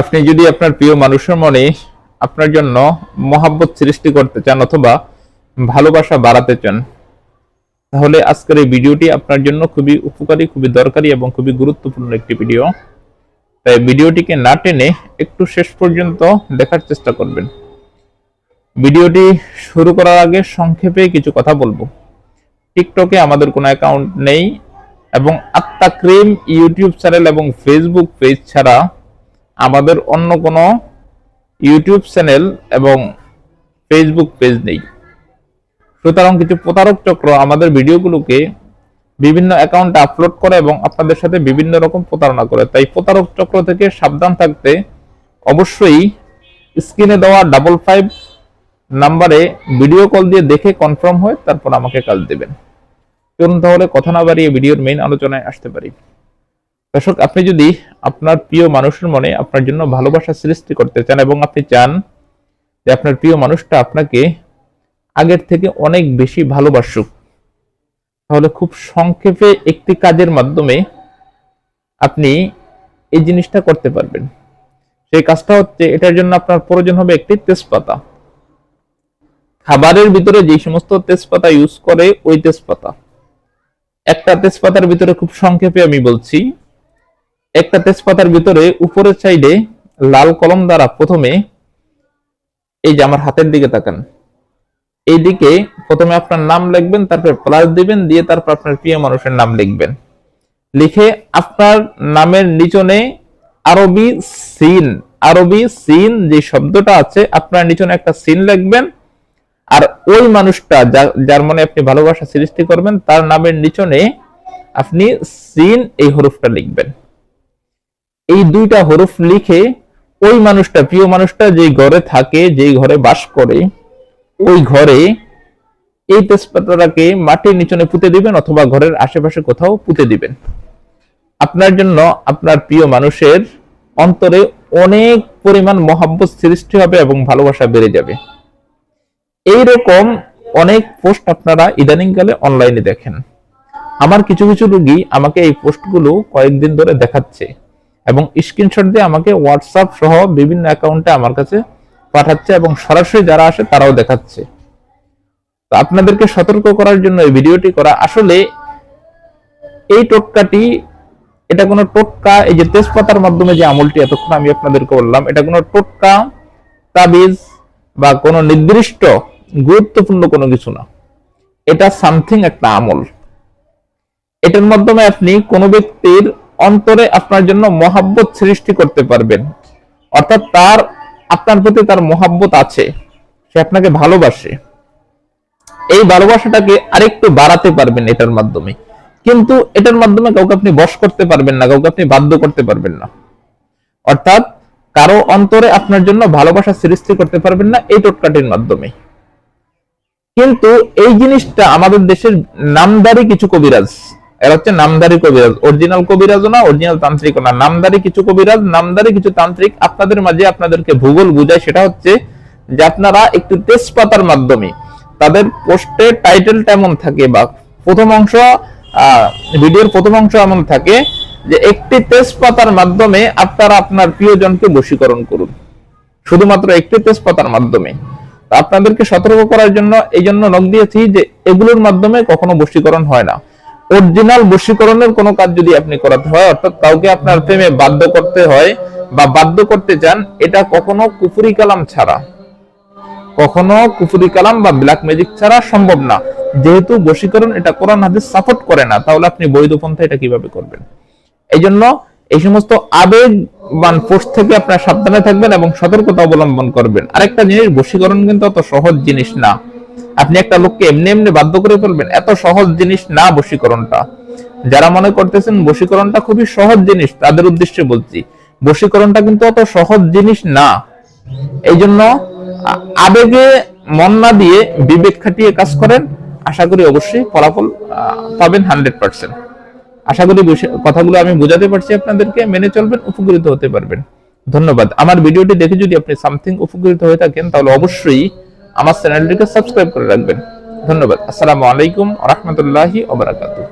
আপনি যদি আপনার প্রিয় মানুষের মনে আপনার জন্য মহাব্বত সৃষ্টি করতে চান অথবা ভালোবাসা বাড়াতে চান, তাহলে আজকের এই ভিডিওটি আপনার জন্য খুবই উপকারী, খুবই দরকারি এবং খুবই গুরুত্বপূর্ণ একটি ভিডিও। তাই ভিডিওটিকে না টেনে একটু শেষ পর্যন্ত দেখার চেষ্টা করবেন। ভিডিওটি শুরু করার আগে সংক্ষেপে কিছু কথা বলব। টিকটকে আমাদের কোনো অ্যাকাউন্ট নেই এবং আত্মা ক্রিম ইউটিউব চ্যানেল এবং ফেসবুক পেজ ছাড়া আমাদের অন্য কোনো ইউটিউব চ্যানেল এবং ফেসবুক পেজ নেই। সুতরাং কিছু প্রতারক চক্র আমাদের ভিডিওগুলোকে বিভিন্ন অ্যাকাউন্টে আপলোড করে এবং আপনাদের সাথে বিভিন্ন রকম প্রতারণা করে। তাই প্রতারক চক্র থেকে সাবধান থাকতে অবশ্যই স্ক্রিনে দেওয়া ডাবল ফাইভ নাম্বারে ভিডিও কল দিয়ে দেখে কনফার্ম হয়ে তারপর আমাকে কাজ দেবেন। চলুন তাহলে কথা না বাড়িয়ে ভিডিওর মেইন আলোচনায় আসতে পারি। দর্শক, আপনি যদি আপনার প্রিয় মানুষের মনে আপনার জন্য ভালোবাসা সৃষ্টি করতে চান এবং আপনি চান যে আপনার প্রিয় মানুষটা আপনাকে আগের থেকে অনেক বেশি ভালোবাসুক, তাহলে খুব সংক্ষেপে একটি কাজের মাধ্যমে আপনি এই জিনিসটা করতে পারবেন। সেই কাজটা হচ্ছে, এটার জন্য আপনার প্রয়োজন হবে একটি তেজপাতা। খাবারের ভিতরে যে সমস্ত তেজপাতা ইউজ করে, ওই তেজপাতা। একটা তেজপাতার ভিতরে খুব সংক্ষেপে আমি বলছি একটা তেজপাতার ভিতরে উপরের সাইডে লাল কলম দ্বারা প্রথমে এই যে আমার হাতের দিকে তাকান। এই দিকে প্রথমে আপনার নাম লিখবেন, তারপর প্লাস দিবেন, দিয়ে তারপর আপনার প্রিয় মানুষের নাম লিখবেন। লিখে আপনার নামের নিচনে আরবি সিন আরবি সিন যে শব্দটা আছে, আপনার নিচনে একটা সিন লিখবেন। আর ওই মানুষটা যার মনে আপনি ভালোবাসা সৃষ্টি করবেন, তার নামের নিচনে আপনি সিন এই হরফটা লিখবেন। এই দুইটা হরফ লিখে ওই মানুষটা, প্রিয় মানুষটা যেই ঘরে থাকে, যেই ঘরে বাস করে, ওই ঘরে এই তেজপাতাটাকে মাটির নিচনে পুঁতে দিবেন অথবা ঘরের আশেপাশে কোথাও পুঁতে দিবেন। আপনার জন্য আপনার প্রিয় মানুষের অন্তরে অনেক পরিমাণ মহাব্বত সৃষ্টি হবে এবং ভালোবাসা বেড়ে যাবে। এইরকম অনেক পোস্ট আপনারা ইদানিংকালে অনলাইনে দেখেন। আমার কিছু কিছু রুগী আমাকে এই পোস্টগুলো কয়েকদিন ধরে দেখাচ্ছে। এবং স্ক্রিনশট দিয়ে আমাকে হোয়াটসঅ্যাপ সহ বিভিন্ন অ্যাকাউন্টে আমার কাছে পাঠাচ্ছে এবং সরাসরি যারা আসে তারাও দেখাচ্ছে। তো আপনাদেরকে সতর্ক করার জন্য এই ভিডিওটি করা। আসলে এই টোটকাটি, এটা কোনো টোটকা, এই যে তেজপাতার মাধ্যমে যে আমলটি এতক্ষণ আমি আপনাদেরকে বললাম, এটা কোনো টোটকা, তাবিজ বা কোনো নির্দিষ্ট গুরুত্বপূর্ণ কোনো কিছু না। এটা সামথিং একটা আমল। এটার মাধ্যমে আপনি কোনো ব্যক্তির অন্তরে আপনার জন্য মহাব্বত সৃষ্টি করতে পারবেন। অর্থাৎ তার, আপনার প্রতি তার মহাব্বত আছে, সে আপনাকে ভালোবাসে। এই ভালোবাসাটাকে আরেকটু বাড়াতে পারবেন এটার মাধ্যমে। কিন্তু এটার মাধ্যমে কাউকে আপনি বশ করতে পারবেন না, কাউকে আপনি বাধ্য করতে পারবেন না। অর্থাৎ কারও অন্তরে আপনার জন্য ভালোবাসা সৃষ্টি করতে পারবেন না এই টোটকাটির মাধ্যমে। কিন্তু এই জিনিসটা আমাদের দেশের নামদারি কিছু কবিরাজ এরা হচ্ছে নামদারি কবিরাজ। অরিজিনাল কবিরাজও না অরিজিনাল তান্ত্রিকও না। নামদারি কিছু কবিরাজ, নামদারি কিছু তান্ত্রিক আপনাদের মাঝে আপনাদেরকে ভূগোল বুঝায়। সেটা হচ্ছে যে আপনারা একটু তেজপাতার মাধ্যমে তাদের পোস্টের টাইটেলটা এমন থাকে বা প্রথম অংশ ভিডিওর প্রথম অংশ এমন থাকে যে একটি তেজপাতার মাধ্যমে আপনারা আপনার প্রিয়জনকে বশীকরণ করুন। শুধুমাত্র একটি তেজপাতার মাধ্যমে। আপনাদেরকে সতর্ক করার জন্য, এই জন্য নক দিয়েছি যে এগুলোর মাধ্যমে কখনো বশীকরণ হয় না। অরিজিনাল বশীকরণের কোনো কাজ যদি আপনি করাতে হয়, অর্থাৎ কাউকে আপনার প্রেমে বাধ্য করতে হয় বা বাধ্য করতে চান, এটা কখনো কুফুরি কালাম ছাড়া। কখনো কুফুরি কালাম বা ব্ল্যাক ম্যাজিক ছাড়া সম্ভব না। যেহেতু বশীকরণ এটা কোরআন হাদিস সাপোর্ট করে না, তাহলে আপনি বৈধ পন্থা এটা কীভাবে করবেন? এই জন্য এই সমস্ত আবেগবান পোস্ট থেকে আপনার সাবধানে থাকবেন এবং সতর্কতা অবলম্বন করবেন। আরেকটা জিনিস, বশীকরণ কিন্তু অত সহজ জিনিস না। আপনি একটা লোককে এমনি এমনি বাধ্য করে ফেলবেন, এত সহজ জিনিস না বশীকরণটা। যারা মনে করতেছেন বশীকরণটা খুবই সহজ জিনিস, তাদের উদ্দেশ্যে বলছি, বশীকরণটা কিন্তু অত সহজ জিনিস না। এই জন্য আবেগে মন না দিয়ে বিবেক খাটিয়ে কাজ করেন, আশা করি অবশ্যই ফলাফল পাবেন হান্ড্রেড পার্সেন্ট। আশা করি কথাগুলো আমি বোঝাতে পারছি আপনাদেরকে, মেনে চলবেন, উপকৃত হতে পারবেন। ধন্যবাদ। আমার ভিডিওটি দেখে যদি আপনি সামথিং উপকৃত হয়ে থাকেন, তাহলে অবশ্যই আমার চ্যানেলটিকে সাবস্ক্রাইব করে রাখবেন। ধন্যবাদ। আসসালামু আলাইকুম রহমতুল্লাহি ওবরাকাতুহ